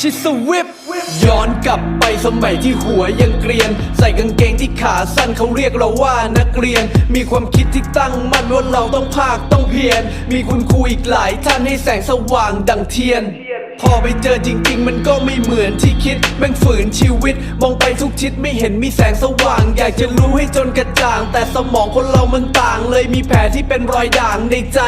ชิสวิปย้อนกลับไปสมัยที่หัวยังเกรียน ใส่กางเกงที่ขาสั้นเขาเรียกเราว่านักเรียน มีความคิดที่ตั้งมั่นว่าเราต้องภาคต้องเพียร มีคุณครูอีกหลายท่านให้แสงสว่างดังเทียนพอไปเจอจริง ๆ มันก็ไม่เหมือนที่คิดแม่งฝืนชีวิต มองไปทุกทิศไม่เห็นมีแสงสว่าง อยากจะรู้ให้จนกระจ่าง แต่สมองคนเรามันต่างเลยมีแผลที่เป็นรอยด่างในใจ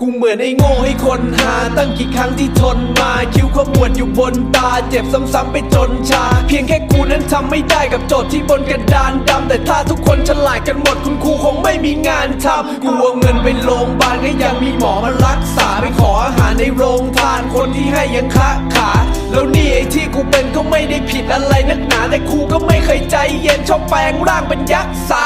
กูเหมือนไอ้โง่ให้คนหาตั้งกี่ครั้งที่ทนมา คิ้วขมวดอยู่บนตา เจ็บซ้ำๆไปจนชา เพียงแค่กูนั้นทำไม่ได้กับโจทย์ที่บนกระดานดำแต่ถ้าทุกคนฉลาดกันหมดคุณครูคงไม่มีงานทำกูเอาเงินไปโรงพยาบาลก็ยังมีหมอมารักษาไปขออาหารในโรงทานคนที่ให้ยังคะขา แล้วนี่ไอ้ที่กูเป็นก็ไม่ได้ผิดอะไรนักหนาแต่ครูก็ไม่เคยใจเย็นชอบแปลงร่างเป็นยักษ์สา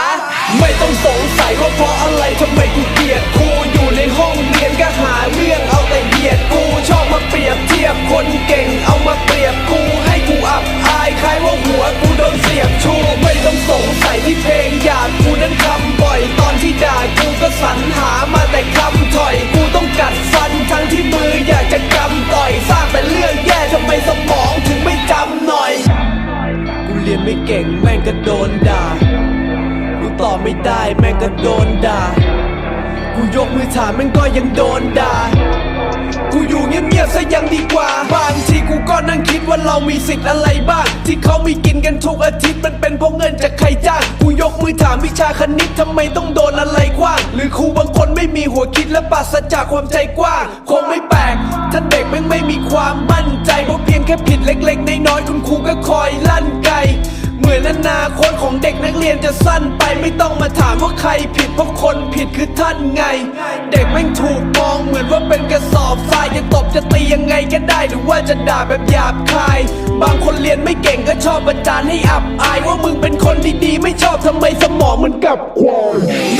ถอยกูต้องกัดฟันทั้งที่มืออยากจะกำต่อยสร้างแต่เรื่องแย่ทำไมสมองถึงไม่จำหน่อย กูเรียนไม่เก่งแม่งก็โดนด่า กูตอบไม่ได้แม่งก็โดนด่า กูยกมือถามแม่งก็ยังโดนด่า กูอยู่เงียบๆซะยังดีกว่าบางทีกูก็นั่งคิดว่าเรามีสิทธิ์อะไรบ้าง ที่เขามีกินกันทุกอาทิตย์มันเป็นเพราะเงินจากใครจ้าง กูยกมือถามวิชาคณิตทำไมต้องโดนอะไรกว้าง หรือครูบางคน ไม่มีหัวคิดและปราศจากความใจกว้าง คงไม่แปลกถ้าเด็กแม่งไม่มีความมั่นใจเพราะเพียงแค่ผิดเล็กๆน้อยๆคุณครูก็คอยลั่นไกเหมือนอนาคตของเด็กนักเรียนจะสั้นไปไม่ต้องมาถามว่าใครผิดเพราะคนผิดคือท่านไง เด็กแม่งถูกมองเหมือนว่าเป็นกระสอบทรายจะตบจะตียังไงก็ได้หรือว่าจะด่าแบบหยาบคาย บางคนเรียนไม่เก่งก็ชอบประจานให้อับอาย ว่ามึงเป็นคนดีๆไม่ชอบทำไมสมองมันกลับควาย